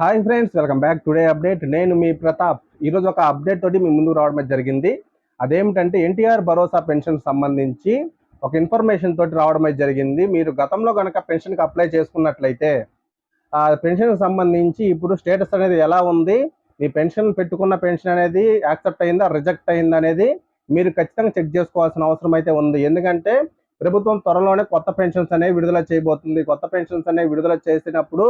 Hi friends welcome back today update నేను మీ ప్రతాప్. ఈరోజు ఒక అప్డేట్ తోటి మీ ముందుకు రావడం జరిగింది. అదేమిటంటే ఎన్టీఆర్ భరోసా పెన్షన్ సంబంధించి ఒక ఇన్ఫర్మేషన్ తోటి రావడం జరిగింది. మీరు గతంలో కనుక పెన్షన్కి అప్లై చేసుకున్నట్లయితే ఆ పెన్షన్కి సంబంధించి ఇప్పుడు స్టేటస్ అనేది ఎలా ఉంది? మీ పెన్షన్ పెట్టుకున్న పెన్షన్ అనేది యాక్సెప్ట్ అయిందా? రిజెక్ట్ అయిందా అనేది మీరు ఖచ్చితంగా చెక్ చేసుకోవాల్సిన అవసరం అయితే ఉంది. ఎందుకంటే ప్రభుత్వం త్వరలోనే కొత్త పెన్షన్స్ అనేవి విడుదల చేయబోతుంది. కొత్త పెన్షన్స్ అనేవి విడుదల చేసినప్పుడు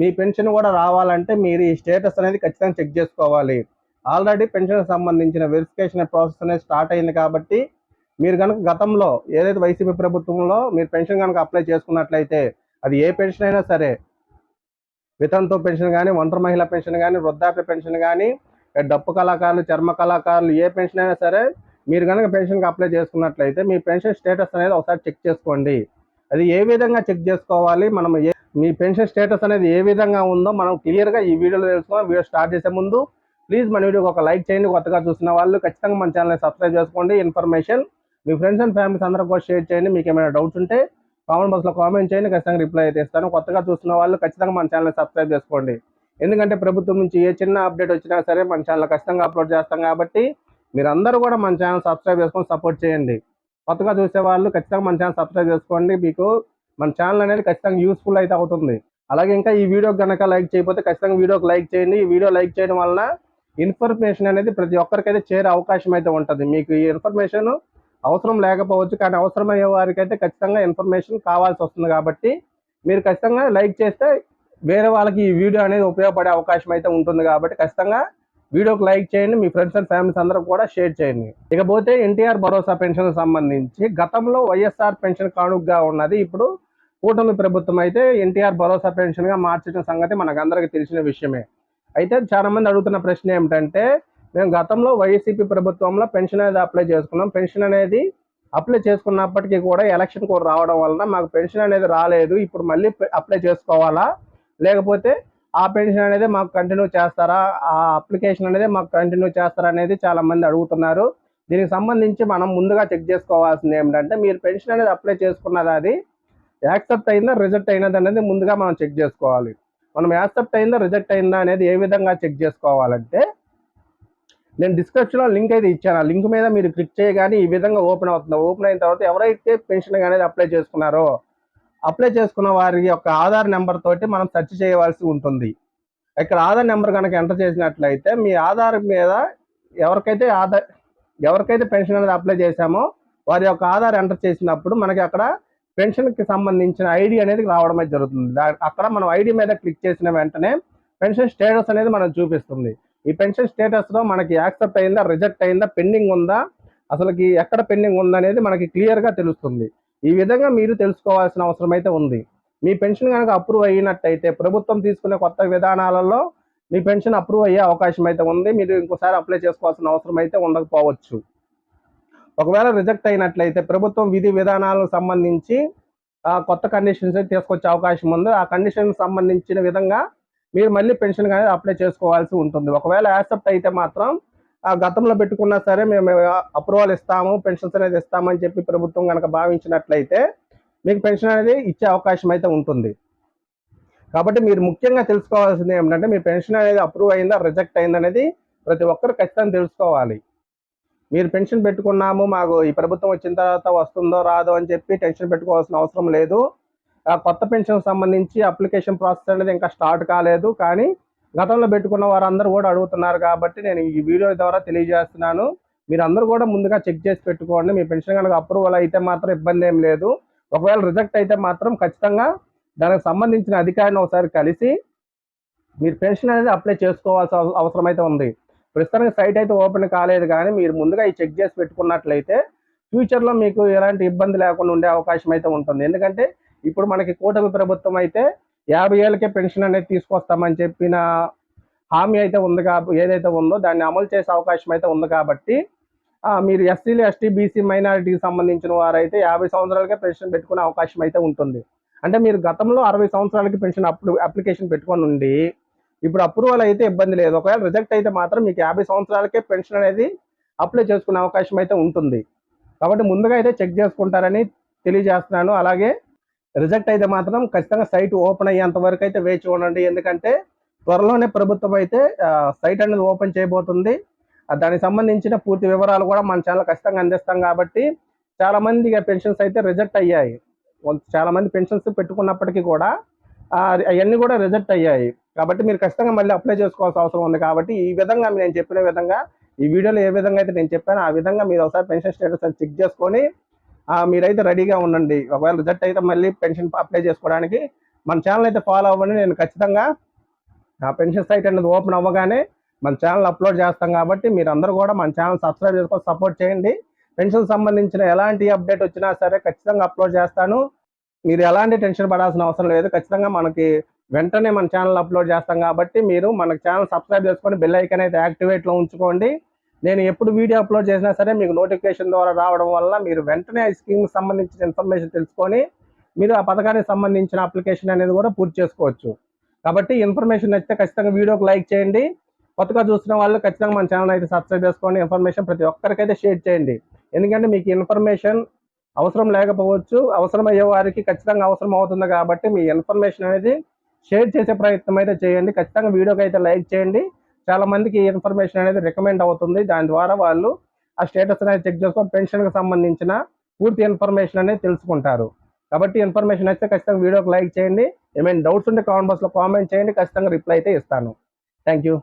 మీ పెన్షన్ కూడా రావాలంటే మీరు ఈ స్టేటస్ అనేది ఖచ్చితంగా చెక్ చేసుకోవాలి. ఆల్రెడీ పెన్షన్ సంబంధించిన వెరిఫికేషన్ ప్రాసెస్ అనేది స్టార్ట్ అయింది కాబట్టి మీరు కనుక గతంలో ఏదైతే వైసీపీ ప్రభుత్వంలో మీరు పెన్షన్ కనుక అప్లై చేసుకున్నట్లయితే అది ఏ పెన్షన్ అయినా సరే వితంతో పెన్షన్ కానీ ఒంటరి మహిళా పెన్షన్ కానీ వృద్ధాప్య పెన్షన్ కానీ డప్పు కళాకారులు చర్మ కళాకారులు ఏ పెన్షన్ అయినా సరే మీరు కనుక పెన్షన్కి అప్లై చేసుకున్నట్లయితే మీ పెన్షన్ స్టేటస్ అనేది ఒకసారి చెక్ చేసుకోండి. అది ఏ విధంగా చెక్ చేసుకోవాలి? మనం ఏ మీ పెన్షన్ స్టేటస్ అనేది ఏ విధంగా ఉందో మనం క్లియర్గా ఈ వీడియోలో తెలుసుకుందాం. వీడియో స్టార్ట్ చేసే ముందు ప్లీజ్ మన వీడియోకి ఒక లైక్ చేయండి. కొత్తగా చూసిన వాళ్ళు ఖచ్చితంగా మన ఛానల్ని సబ్స్క్రైబ్ చేసుకోండి. ఇన్ఫర్మేషన్ మీ ఫ్రెండ్స్ అండ్ ఫ్యామిలీస్ అందరూ కూడా షేర్ చేయండి. మీకు ఏమైనా డౌట్స్ ఉంటే కామెంట్ బాక్స్లో కామెంట్ చేయండి. ఖచ్చితంగా రిప్లై అయితే ఇస్తాను. కొత్తగా చూస్తున్న వాళ్ళు ఖచ్చితంగా మన ఛానల్ని సబ్స్క్రైబ్ చేసుకోండి. ఎందుకంటే ప్రభుత్వం నుంచి ఏ చిన్న అప్డేట్ వచ్చినా సరే మన ఛానల్ ఖచ్చితంగా అప్లోడ్ చేస్తాం కాబట్టి మీరందరూ కూడా మన ఛానల్ సబ్స్క్రైబ్ చేసుకొని సపోర్ట్ చేయండి. కొత్తగా చూసే వాళ్ళు ఖచ్చితంగా మన ఛానల్ సబ్స్క్రైబ్ చేసుకోండి. మీకు మన ఛానల్ అనేది ఖచ్చితంగా యూస్ఫుల్ అయితే అవుతుంది. అలాగే ఇంకా ఈ వీడియో కనుక లైక్ చేయకపోతే ఖచ్చితంగా వీడియోకి లైక్ చేయండి. ఈ వీడియో లైక్ చేయడం వలన ఇన్ఫర్మేషన్ అనేది ప్రతి ఒక్కరికైతే చేరే అవకాశం అయితే ఉంటుంది. మీకు ఈ ఇన్ఫర్మేషన్ అవసరం లేకపోవచ్చు కానీ అవసరమయ్యే వారికి అయితే ఖచ్చితంగా ఇన్ఫర్మేషన్ కావాల్సి వస్తుంది కాబట్టి మీరు ఖచ్చితంగా లైక్ చేస్తే వేరే వాళ్ళకి ఈ వీడియో అనేది ఉపయోగపడే అవకాశం అయితే ఉంటుంది కాబట్టి ఖచ్చితంగా వీడియోకి లైక్ చేయండి. మీ ఫ్రెండ్స్ అండ్ ఫ్యామిలీస్ అందరూ కూడా షేర్ చేయండి. ఇకపోతే ఎన్టీఆర్ భరోసా పెన్షన్ సంబంధించి గతంలో వైఎస్ఆర్ పెన్షన్ కానుకగా ఉన్నది. ఇప్పుడు కూటమి ప్రభుత్వం అయితే ఎన్టీఆర్ భరోసా పెన్షన్గా మార్చిన సంగతి మనకందరికీ తెలిసిన విషయమే. అయితే చాలామంది అడుగుతున్న ప్రశ్న ఏమిటంటే మేము గతంలో వైసీపీ ప్రభుత్వంలో పెన్షన్ అనేది అప్లై చేసుకున్నాం. పెన్షన్ అనేది అప్లై చేసుకున్నప్పటికీ కూడా ఎలక్షన్ కూడా రావడం వలన మాకు పెన్షన్ అనేది రాలేదు. ఇప్పుడు మళ్ళీ అప్లై చేసుకోవాలా? లేకపోతే ఆ పెన్షన్ అనేది మాకు కంటిన్యూ చేస్తారా? ఆ అప్లికేషన్ అనేది మాకు కంటిన్యూ చేస్తారా అనేది చాలామంది అడుగుతున్నారు. దీనికి సంబంధించి మనం ముందుగా చెక్ చేసుకోవాల్సింది ఏమిటంటే మీరు పెన్షన్ అనేది అప్లై చేసుకున్నది అది యాక్సెప్ట్ అయిందా రిజెక్ట్ అయినది అనేది ముందుగా మనం చెక్ చేసుకోవాలి. మనం యాక్సెప్ట్ అయిందా రిజెక్ట్ అయిందా అనేది ఏ విధంగా చెక్ చేసుకోవాలంటే నేను డిస్క్రిప్షన్లో లింక్ అయితే ఇచ్చాను. ఆ లింక్ మీద మీరు క్లిక్ చేయగానే ఈ విధంగా ఓపెన్ అవుతుంది. ఓపెన్ అయిన తర్వాత ఎవరైతే పెన్షన్ అనేది అప్లై చేసుకున్నారో అప్లై చేసుకున్న వారి యొక్క ఆధార్ నెంబర్ తోటి మనం సెర్చ్ చేయవలసి ఉంటుంది. ఇక్కడ ఆధార్ నెంబర్ కనుక ఎంటర్ చేసినట్లయితే మీ ఆధార్ మీద ఎవరికైతే ఆధార్ ఎవరికైతే పెన్షన్ అనేది అప్లై చేశామో వారి యొక్క ఆధార్ ఎంటర్ చేసినప్పుడు మనకి అక్కడ పెన్షన్కి సంబంధించిన ఐడి అనేది రావడం అయితే జరుగుతుంది. దా- అక్కడ మనం ఐడి మీద క్లిక్ చేసిన వెంటనే పెన్షన్ స్టేటస్ అనేది మనం చూపిస్తుంది. ఈ పెన్షన్ స్టేటస్లో మనకి యాక్సెప్ట్ అయిందా రిజెక్ట్ అయిందా పెండింగ్ ఉందా అసలుకి ఎక్కడ పెండింగ్ ఉందనేది మనకి క్లియర్గా తెలుస్తుంది. ఈ విధంగా మీరు తెలుసుకోవాల్సిన అవసరం అయితే ఉంది. మీ పెన్షన్ కనుక అప్రూవ్ అయినట్టయితే ప్రభుత్వం తీసుకునే కొత్త విధానాలలో మీ పెన్షన్ అప్రూవ్ అయ్యే అవకాశం అయితే ఉంది. మీరు ఇంకోసారి అప్లై చేసుకోవాల్సిన అవసరం అయితే ఉండకపోవచ్చు. ఒకవేళ రిజెక్ట్ అయినట్లయితే ప్రభుత్వం విధి విధానాలకు సంబంధించి కొత్త కండిషన్స్ అయితే తీసుకొచ్చే అవకాశం ఉంది. ఆ కండిషన్ సంబంధించిన విధంగా మీరు మళ్ళీ పెన్షన్ అనేది అప్లై చేసుకోవాల్సి ఉంటుంది. ఒకవేళ యాక్సెప్ట్ అయితే మాత్రం ఆ గతంలో పెట్టుకున్నా సరే మేము అప్రూవల్ ఇస్తాము పెన్షన్స్ అనేది ఇస్తామని చెప్పి ప్రభుత్వం కనుక భావించినట్లయితే మీకు పెన్షన్ అనేది ఇచ్చే అవకాశం అయితే ఉంటుంది. కాబట్టి మీరు ముఖ్యంగా తెలుసుకోవాల్సింది ఏమిటంటే మీ పెన్షన్ అనేది అప్రూవ్ అయిందా రిజెక్ట్ అయిందనేది ప్రతి ఒక్కరు ఖచ్చితంగా తెలుసుకోవాలి. మీరు పెన్షన్ పెట్టుకున్నాము మాకు ఈ ప్రభుత్వం వచ్చిన తర్వాత వస్తుందో రాదో అని చెప్పి టెన్షన్ పెట్టుకోవాల్సిన అవసరం లేదు. ఆ కొత్త పెన్షన్ సంబంధించి అప్లికేషన్ ప్రాసెస్ అనేది ఇంకా స్టార్ట్ కాలేదు. కానీ గతంలో పెట్టుకున్న వారందరూ కూడా అడుగుతున్నారు కాబట్టి నేను ఈ వీడియో ద్వారా తెలియజేస్తున్నాను. మీరు అందరూ కూడా ముందుగా చెక్ చేసి పెట్టుకోండి. మీ పెన్షన్ కనుక అప్రూవల్ అయితే మాత్రం ఇబ్బంది ఏం లేదు. ఒకవేళ రిజెక్ట్ అయితే మాత్రం ఖచ్చితంగా దానికి సంబంధించిన అధికారిని ఒకసారి కలిసి మీరు పెన్షన్ అనేది అప్లై చేసుకోవాల్సిన అవసరం అయితే ఉంది. ప్రస్తుతానికి సైట్ అయితే ఓపెన్ కాలేదు కానీ మీరు ముందుగా ఈ చెక్ చేసి పెట్టుకున్నట్లయితే ఫ్యూచర్లో మీకు ఎలాంటి ఇబ్బంది లేకుండా ఉండే అవకాశం అయితే ఉంటుంది. ఎందుకంటే ఇప్పుడు మనకి కూటమి ప్రభుత్వం అయితే యాభై ఏళ్ళకే పెన్షన్ అనేది తీసుకొస్తామని చెప్పిన హామీ అయితే ఉంది కాబట్టి ఏదైతే ఉందో దాన్ని అమలు చేసే అవకాశం అయితే ఉంది కాబట్టి మీరు ఎస్సీలు ఎస్టీ బీసీ మైనారిటీకి సంబంధించిన వారైతే యాభై సంవత్సరాలకే పెన్షన్ పెట్టుకునే అవకాశం అయితే ఉంటుంది. అంటే మీరు గతంలో అరవై సంవత్సరాలకి పెన్షన్ అప్లికేషన్ పెట్టుకొని ఉండి ఇప్పుడు అప్రూవల్ అయితే ఇబ్బంది లేదు. ఒకవేళ రిజెక్ట్ అయితే మాత్రం మీకు యాభై సంవత్సరాలకే పెన్షన్ అనేది అప్లై చేసుకునే అవకాశం అయితే ఉంటుంది. కాబట్టి ముందుగా అయితే చెక్ చేసుకుంటారని తెలియజేస్తున్నాను. అలాగే రిజెక్ట్ అయితే మాత్రం ఖచ్చితంగా సైట్ ఓపెన్ అయ్యేంత వరకు అయితే వేచి ఉండండి. ఎందుకంటే త్వరలోనే ప్రభుత్వం అయితే సైట్ అనేది ఓపెన్ చేయబోతుంది. దానికి సంబంధించిన పూర్తి వివరాలు కూడా మన ఛానల్ ఖచ్చితంగా అందిస్తాం కాబట్టి చాలా మంది పెన్షన్స్ అయితే రిజెక్ట్ అయ్యాయి. చాలామంది చాలా మంది పెన్షన్స్ పెట్టుకున్నప్పటికీ కూడా అవన్నీ కూడా రిజెక్ట్ అయ్యాయి. కాబట్టి మీరు ఖచ్చితంగా మళ్ళీ అప్లై చేసుకోవాల్సిన అవసరం ఉంది కాబట్టి ఈ విధంగా నేను చెప్పిన విధంగా ఈ వీడియోలో ఏ విధంగా అయితే నేను చెప్పానో ఆ విధంగా మీరు ఒకసారి పెన్షన్ స్టేటస్ అని చెక్ చేసుకొని మీరైతే రెడీగా ఉండండి. ఒకవేళ రిజల్ట్ అయితే మళ్ళీ పెన్షన్ అప్లై చేసుకోవడానికి మన ఛానల్ అయితే ఫాలో అవ్వండి. నేను ఖచ్చితంగా ఆ పెన్షన్ సైట్ అనేది ఓపెన్ అవ్వగానే మన ఛానల్ అప్లోడ్ చేస్తాం కాబట్టి మీరు అందరూ కూడా మన ఛానల్ సబ్స్క్రైబ్ చేసుకొని సపోర్ట్ చేయండి. పెన్షన్ సంబంధించిన ఎలాంటి అప్డేట్ వచ్చినా సరే ఖచ్చితంగా అప్లోడ్ చేస్తాను. మీరు ఎలాంటి టెన్షన్ పడాల్సిన అవసరం లేదు. ఖచ్చితంగా మనకి వెంటనే మన ఛానల్ అప్లోడ్ చేస్తాం కాబట్టి మీరు మన ఛానల్ సబ్స్క్రైబ్ చేసుకొని బెల్ ఐకన్ అయితే యాక్టివేట్లో ఉంచుకోండి. నేను ఎప్పుడు వీడియో అప్లోడ్ చేసినా సరే మీకు నోటిఫికేషన్ ద్వారా రావడం వల్ల మీరు వెంటనే ఈ స్కీమ్కి సంబంధించిన ఇన్ఫర్మేషన్ తెలుసుకొని మీరు ఆ పథకానికి సంబంధించిన అప్లికేషన్ అనేది కూడా పూర్తి చేసుకోవచ్చు. కాబట్టి ఇన్ఫర్మేషన్ నచ్చితే ఖచ్చితంగా వీడియోకి లైక్ చేయండి. కొత్తగా చూసిన వాళ్ళు ఖచ్చితంగా మన ఛానల్ అయితే సబ్స్క్రైబ్ చేసుకోండి ఇన్ఫర్మేషన్ ప్రతి ఒక్కరికైతే షేర్ చేయండి. ఎందుకంటే మీకు ఇన్ఫర్మేషన్ అవసరం లేకపోవచ్చు అవసరమయ్యే వారికి ఖచ్చితంగా అవసరం అవుతుంది కాబట్టి మీ ఇన్ఫర్మేషన్ అనేది షేర్ చేసే ప్రయత్నం అయితే చేయండి. ఖచ్చితంగా వీడియోకి అయితే లైక్ చేయండి. చాలా మందికి ఈ ఇన్ఫర్మేషన్ అనేది రికమెండ్ అవుతుంది. దాని ద్వారా వాళ్ళు ఆ స్టేటస్ అనేది చెక్ చేసుకొని పెన్షన్కి సంబంధించిన పూర్తి ఇన్ఫర్మేషన్ అనేది తెలుసుకుంటారు. కాబట్టి ఇన్ఫర్మేషన్ అయితే ఖచ్చితంగా వీడియోకి లైక్ చేయండి. ఏమైనా డౌట్స్ ఉంటే కామెంట్ బాక్స్లో కామెంట్ చేయండి. ఖచ్చితంగా రిప్లై అయితే ఇస్తాను. Thank you.